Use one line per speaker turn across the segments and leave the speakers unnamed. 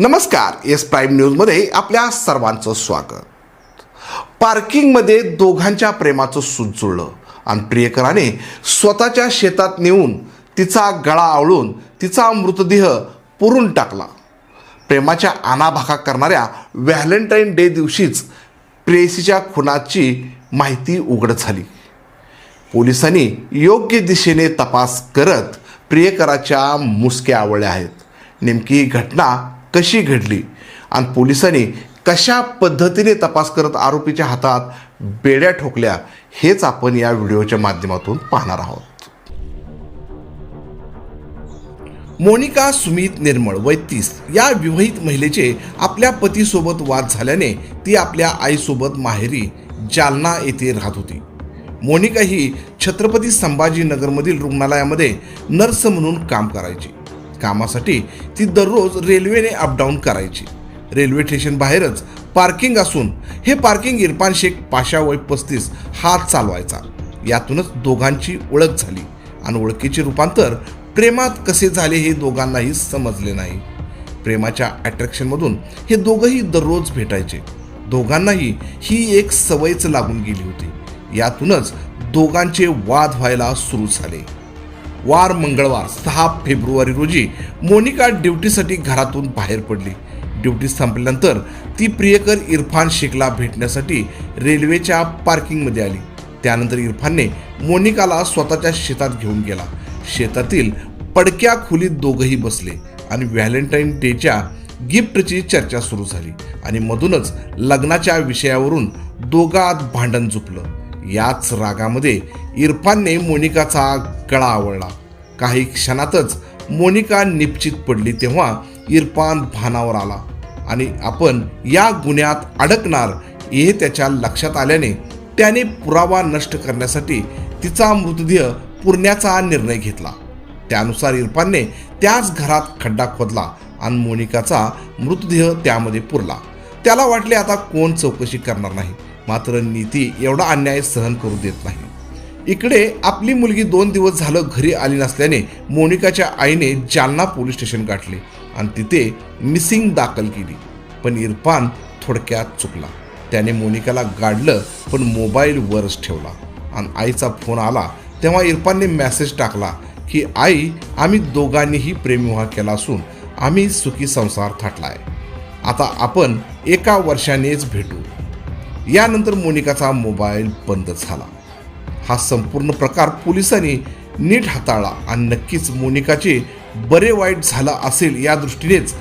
नमस्कार S prime न्यूजमध्ये आपल्या सर्वांचं स्वागत. पार्किंगमध्ये दोघांच्या प्रेमाचं सूत जुळलं आणि प्रियकराने स्वतःच्या शेतात नेऊन तिचा गळा आवळून तिचा मृतदेह पुरून टाकला. प्रेमाच्या आनाभाका करणाऱ्या व्हॅलेंटाईन डे दिवशीच प्रेयसीच्या खुनाची माहिती उघड झाली. पोलिसांनी योग्य दिशेने तपास करत प्रियकराच्या मुसक्या आवळल्या आहेत. नेमकी घटना कशी घडली? आणि पोलिसांनी कशा पद्धतीने तपास करत आरोपीच्या हातात बेड्या ठोकल्या हेच आपण या व्हिडिओच्या माध्यमातून पाहणार आहोत. मोनिका सुमित निर्मळ वय तीस या विवाहित महिलेचे आपल्या पतीसोबत वाद झाल्याने ती आपल्या आईसोबत माहेरी जालना येथे राहत होती. मोनिका ही छत्रपती संभाजीनगरमधील रुग्णालयामध्ये नर्स म्हणून काम करायची. कामासाठी ती दररोज रेल्वेने अपडाऊन करायची. रेल्वे स्टेशन बाहेरच पार्किंग असून हे पार्किंग इरफान शेख पाशा वय पस्तीस हात चालवायचा. यातूनच दोघांची ओळख झाली आणि ओळखीचे रूपांतर प्रेमात कसे झाले हे दोघांनाही समजले नाही. प्रेमाच्या अट्रॅक्शनमधून हे दोघंही दररोज भेटायचे. दोघांनाही ही एक सवयच लागून गेली होती. यातूनच दोघांचे वाद व्हायला सुरू झाले. वार मंगळवार सहा फेब्रुवारी रोजी मोनिका ड्युटीसाठी घरातून बाहेर पडली. ड्युटी संपल्यानंतर ती प्रियकर इरफान शेखला भेटण्यासाठी रेल्वेच्या पार्किंगमध्ये आली. त्यानंतर इरफानने मोनिकाला स्वतःच्या शेतात घेऊन गेला. शेतातील पडक्या खोलीत दोघंही बसले आणि व्हॅलेंटाईन डेच्या गिफ्टची चर्चा सुरू झाली आणि मधूनच लग्नाच्या विषयावरून दोघात भांडण झुपलं याच रागामध्ये इरफानने मोनिकाचा कळा आवळला. काही क्षणातच मोनिका निश्चित पडली तेव्हा इरफान भानावर आला. आणि आपण या गुन्ह्यात अडकणार हे त्याच्या लक्षात आल्याने त्याने पुरावा नष्ट करण्यासाठी तिचा मृतदेह पुरण्याचा निर्णय घेतला. त्यानुसार इरफानने त्याच घरात खड्डा खोदला आणि मोनिकाचा मृतदेह त्यामध्ये पुरला. त्याला वाटले आता कोण चौकशी करणार नाही. मात्र नीती एवढा अन्याय सहन करू देत नाही. इकडे आपली मुलगी दोन दिवस झालं घरी आली नसल्याने मोनिकाच्या आईने जालना पोलीस स्टेशन गाठले आणि तिथे मिसिंग दाखल केली. पण इरफान थोडक्यात चुकला. त्याने मोनिकाला गाडलं पण मोबाईल वरच ठेवला. आणि आईचा फोन आला तेव्हा इरफानने मेसेज टाकला की आई आम्ही दोघांनीही प्रेमविवाह केला असून आम्ही सुखी संसार थाटला आहे आता आपण एका वर्षानेच भेटू. यानंतर मोनिकाचा मोबाईल बंद झाला. हा संपूर्ण प्रकार पोलिसांनी नीट हाताळला आणि नक्कीच मोनिकाचे बरे वाईट झालं असेल या दृष्टीनेच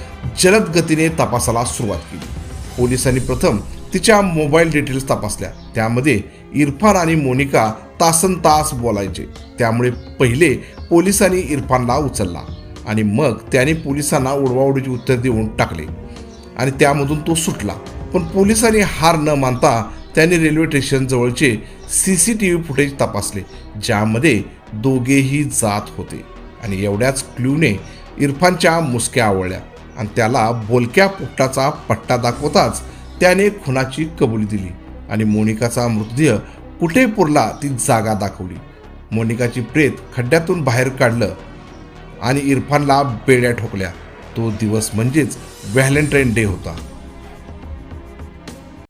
जलद गतीने तपासाला सुरुवात केली. पोलिसांनी प्रथम तिच्या मोबाईल डिटेल्स तपासल्या. त्यामध्ये इरफान आणि मोनिका तासन तास बोलायचे. त्यामुळे पहिले पोलिसांनी इरफानला उचलला आणि मग त्याने पोलिसांना उडवाउडीची उत्तर देऊन टाकले. आणि त्यामधून तो सुटला. पण पोलिसांनी हार न मानता त्यांनी railway स्टेशनजवळचे C C T V footage तपासले ज्यामध्ये दोघेही जात होते. आणि एवढ्याच क्ल्यूने इरफानच्या मुसक्या आवळल्या. आणि त्याला बोलक्या पोपटाचा पट्टा दाखवताच त्याने खुनाची कबुली दिली आणि मोनिकाचा मृतदेह कुठे पुरला ती जागा दाखवली. मोनिकाची प्रेत खड्ड्यातून बाहेर काढलं आणि इरफानला बेड्या ठोकल्या. तो दिवस म्हणजेच व्हॅलेंटाईन डे होता.